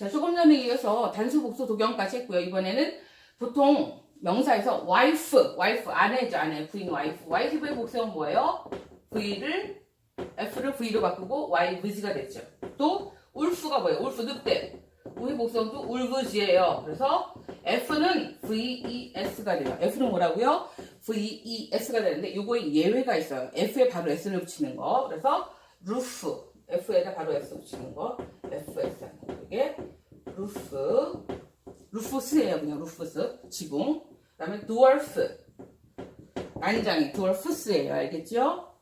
자, 조금 전에 이어서 단수 복수 도경까지 했고요. 이번에는 보통 명사에서 wife, wife 아내죠, 아내, 부인 wife. wife의 복수는 뭐예요? V를 F를 V로 바꾸고 wives가 됐죠. 또 울프가 뭐예요? 울프 늑대. 우리 복수도 울브지예요. 그래서 F는 VES가 돼요. F는 뭐라고요? VES가 되는데 요거에 예외가 있어요. F에 바로 S를 붙이는 거. 그래서 루프 F에다 바로 S 붙이는 거. FS 하는 거. 이게 루프 루프스예요. 그냥 루프스 지붕. 그 다음에 드월프 난장이 드월프스예요. 알겠죠?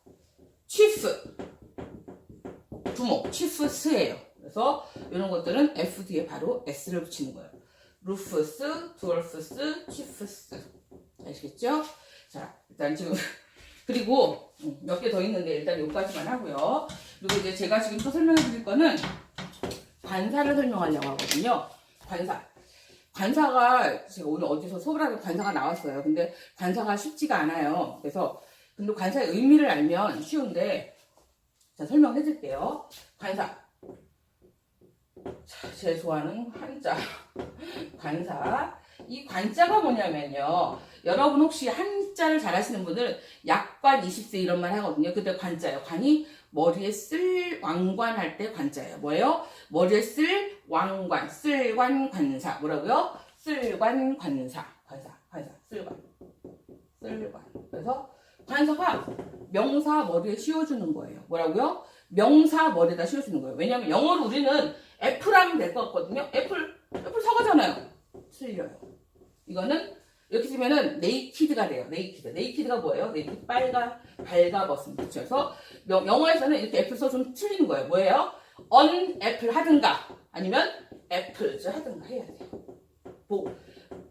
치프 두목 치프스예요. 그래서 이런 것들은 F 뒤에 바로 S를 붙이는 거예요. 루프스, 드월프스, 치프스. 아시겠죠? 자, 일단 지금 그리고 몇 개 더 있는데 일단 여기까지만 하고요. 그리고 이제 제가 지금 또 설명해 드릴 거는 관사를 설명하려고 하거든요. 관사. 관사가 제가 오늘 어디서 소홀하게 관사가 나왔어요. 근데 관사가 쉽지가 않아요. 그래서 근데 관사의 의미를 알면 쉬운데 자 설명해 드릴게요. 관사. 자, 제 좋아하는 한자. 관사. 이 관자가 뭐냐면요. 여러분 혹시 한자를 잘 하시는 분들은 약관 20세 이런 말 하거든요. 그때 관자예요. 관이 머리에 쓸 왕관 할 때 관자예요. 뭐예요? 머리에 쓸 왕관, 쓸관 관사. 뭐라고요? 쓸관 관사. 관사, 관사, 쓸관. 쓸관. 그래서 관사가 명사 머리에 씌워주는 거예요. 뭐라고요? 명사 머리에다 씌워주는 거예요. 왜냐면 영어로 우리는 애플 하면 될 것 같거든요. 애플, 애플 사과잖아요. 틀려요. 이거는 이렇게 쓰면은 네이키드가 돼요. 네이키드. 네이키드가 뭐예요? 네이키드 빨가 발가벗은 그렇죠. 그래서 영- 영어에서는 이렇게 애플 써좀 틀리는 거예요. 뭐예요? on 애플 하든가 아니면 애플즈 하든가 해야 돼요. 뭐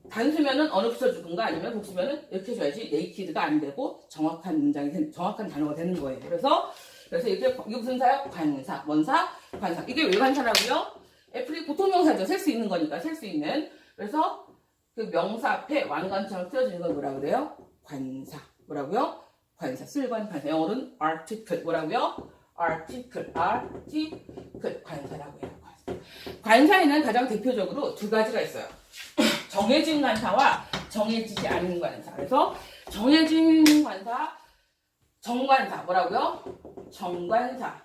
단수면은 어느 붙여주든가 아니면 복수면은 이렇게 해줘야지 네이키드가 안 되고 정확한 문장이 된- 정확한 단어가 되는 거예요. 그래서 그래서 이게 이게 무슨 사요? 관사, 원사, 관사. 이게 왜 관사라고요? 애플이 보통 명사죠. 셀 수 있는 거니까 셀 수 있는. 그래서 그 명사 앞에 왕관처럼 쓰여지는 걸 뭐라 그래요? 관사. 뭐라고요? 관사. 쓸관 관사. 영어로는 article. 뭐라고요? article. article. 관사라고 해요. 관사. 관사에는 가장 대표적으로 두 가지가 있어요. 정해진 관사와 정해지지 않은 관사. 그래서 정해진 관사, 정관사. 뭐라고요? 정관사.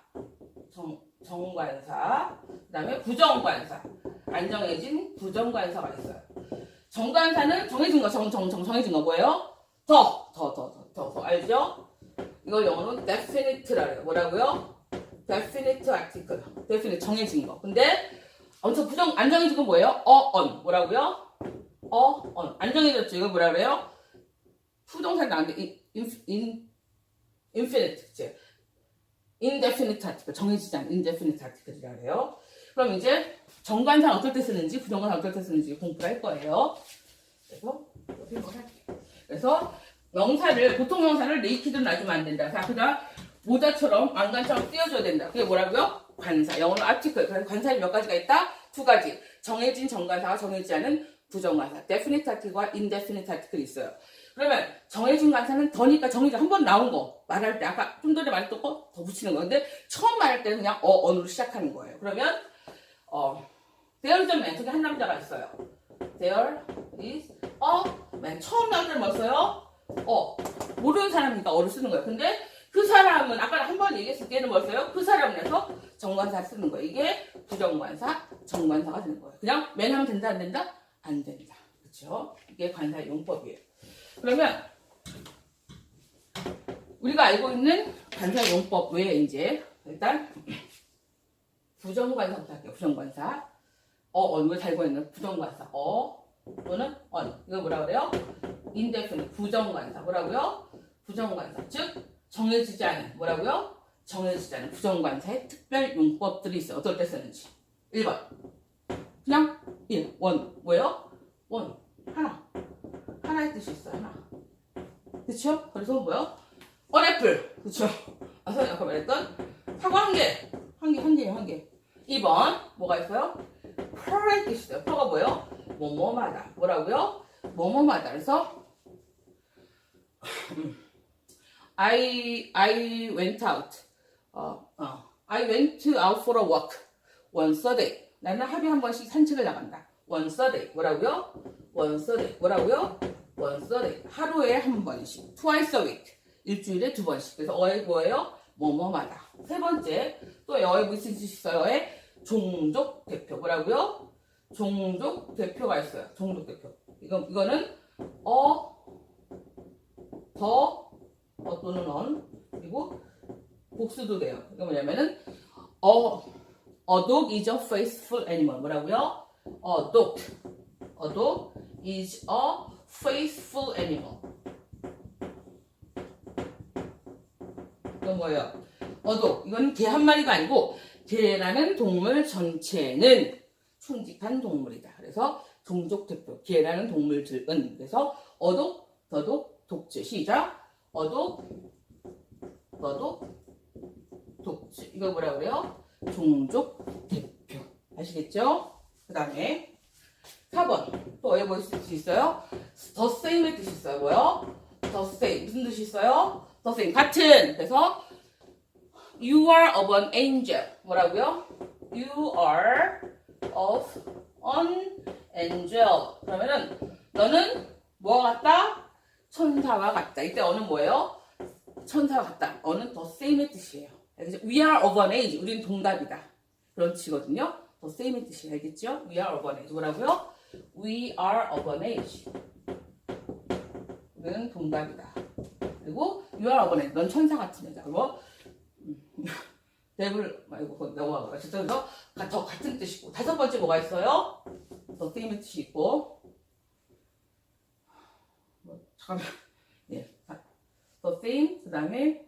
정, 정관사. 그 다음에 부정관사. 안 정해진 부정관사가 있어요. 정관사는 정해진 거, 정, 정, 정, 정해진 거 뭐예요? 더, 더, 더, 더, 더, 더. 알죠? 이걸 영어로 definite라 해요. 뭐라고요? definite article. definite, 정해진 거. 근데 엄청 부정, 안 정해진 건 뭐예요? 어, on. 뭐라고요? 어, on. 안 정해졌죠? 이거 뭐라 그래요? 부동산 in, in, infinite. 그치? Indefinite article. 정해지지 않은 indefinite article이라 그래요. 그럼 이제 정관상 어떨 때 쓰는지 부정관상 어떨 때 쓰는지 공부를 할 거예요. 그래서 이렇게 한번 할게요. 그래서 명사를 보통 명사를 네이키드로 놔주면 안 된다. 자, 그다음 모자처럼 안간처럼 띄워줘야 된다. 그게 뭐라고요? 관사. 영어로 article. 관사에 몇 가지가 있다? 두 가지. 정해진 정관사와 정해지지 않은 부정관사. definite article과 indefinite article이 있어요. 그러면 정해진 관사는 더니까 정해진 한번 나온 거 말할 때 아까 좀 전에 말했던 거 더 붙이는 거. 근데 처음 말할 때는 그냥 어, 언으로 시작하는 거예요. 그러면 어, there is a man. 저기 한 남자가 있어요. There is a man. 처음 나올 때는 뭐 써요? 어. 모르는 사람이니까 어를 쓰는 거예요. 근데 그 사람은 아까 한 번 얘기했을 때는 뭐 써요? 그 사람을 해서 정관사 쓰는 거예요. 이게 부정관사, 정관사가 되는 거예요. 그냥 맨 하면 된다 안 된다? 안 된다. 그렇죠? 이게 관사의 용법이에요. 그러면 우리가 알고 있는 관사 용법 외에 이제 일단 부정관사부터 할게요. 부정관사. 어, 어, 이거 잘 보이는 부정관사. 어, 또는 on. 이거 뭐라 그래요? indefinite. 부정관사. 뭐라고요? 부정관사. 즉, 정해지지 않은. 뭐라고요? 정해지지 않은 부정관사의 특별 용법들이 있어요. 어떨 때 쓰는지. 1번. 그냥 1. 원. 뭐예요? 원. 하나. 하나의 뜻이 있어요. 하나. 그쵸? 그래서 뭐요? 어애플. 그쵸? 아, 선생님 아까 말했던 사과 한 개. 한 개, 한 개요, 한 개. 2번. 뭐가 있어요? per의 뜻이 있어요. per가 뭐예요? 뭐뭐마다. 뭐라고요? 뭐뭐마다. 그래서 I, I went out. 어, 어. I went out for a walk one Sunday. 나는 하루에 한 번씩 산책을 나간다. day. 뭐라고요? day. 뭐라고요? day. 하루에 한 번씩. twice a week. 일주일에 두 번씩. 그래서 어의 뭐예요? 뭐뭐마다. 세 번째. 또 어의 무슨 뜻이 있어요? 어의 종족 대표. 뭐라고요? 종족 대표가 있어요. 종족 대표. 이거, 이거는 어, 더, 어 또는 언, 그리고 복수도 돼요. 이거 뭐냐면은, 어, a dog is a faithful animal. 뭐라고요? A dog. A dog is a faithful animal. 이건 뭐예요? a dog. 이건 개 한 마리가 아니고, 개라는 동물 전체는 충직한 동물이다. 그래서 종족 대표, 개라는 동물들은. 그래서 어독, 더독, 독재. 시작. 어독, 더독, 독재. 이거 뭐라 그래요? 종족 대표. 아시겠죠? 그 다음에 4번. 또 어디 볼수 있어요? the same의 뜻이 있어요. 뭐요? the same. 무슨 뜻이 있어요? the same. 같은. 그래서 you are of an angel. 뭐라고요? you are of an angel. 그러면은 너는 뭐와 같다? 천사와 같다. 이때 어는 뭐예요? 천사와 같다. 어는 the same의 뜻이에요. 알겠죠? We are of an age. 우리는 동갑이다. 그런 뜻이거든요. the same의 뜻이 알겠죠? We are of an age. 뭐라고요? We are of an age. 우리는 동갑이다. 그리고 you are of an age. 넌 천사 같은 여자. 뭐 데블 말고 거기 넘어가고 어쨌든 그래서 가- 더 같은 뜻이고 다섯 번째 뭐가 있어요? 더 쓰임의 뜻이 있고 뭐, 잠깐만 예, 더 쓰임 그 다음에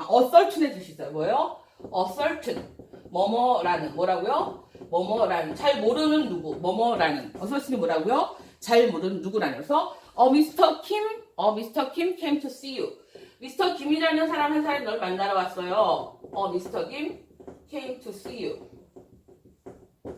아 assertion의 뜻이 있어요 뭐예요? ascertain 뭐뭐라는 뭐라고요? 뭐뭐라는 잘 모르는 누구 뭐뭐라는 assertion이 뭐라고요? 잘 모르는 누구라는 그래서 어 미스터 킴, 어 미스터 킴 came to see you 미스터 김이라는 사람 한 사람이 널 만나러 왔어요. 어, 미스터 김 came to see you.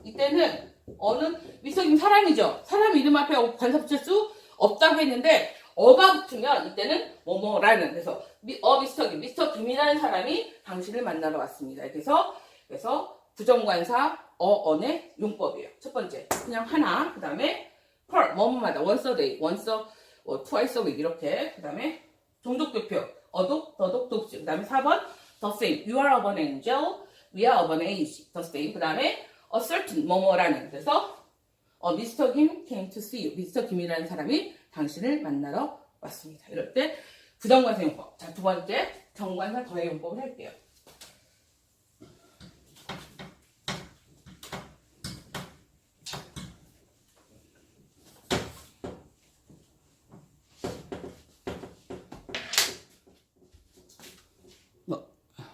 이때는 어는 미스터 김 사람이죠. 사람 이름 앞에 관사 붙일 수 없다고 했는데 어가 붙으면 이때는 뭐뭐라는 그래서 미, 어 미스터 김 미스터 김이라는 사람이 당신을 만나러 왔습니다. 그래서 그래서 부정관사 어언의 용법이에요. 첫 번째 그냥 하나 그 다음에 per 뭐뭐마다 once a day, once a, 뭐, twice a week 이렇게 그 다음에 종족 대표 어독, 더독, 독주. 그 다음에 4번 the same. You are of an angel. We are of an age. the same. 그 다음에 a certain 뭐뭐라는 그래서 어, 미스터 김 came to see you. 미스터 김이라는 사람이 당신을 만나러 왔습니다. 이럴 때 부정관사 용법. 자, 두 번째 정관사 더해 용법을 할게요.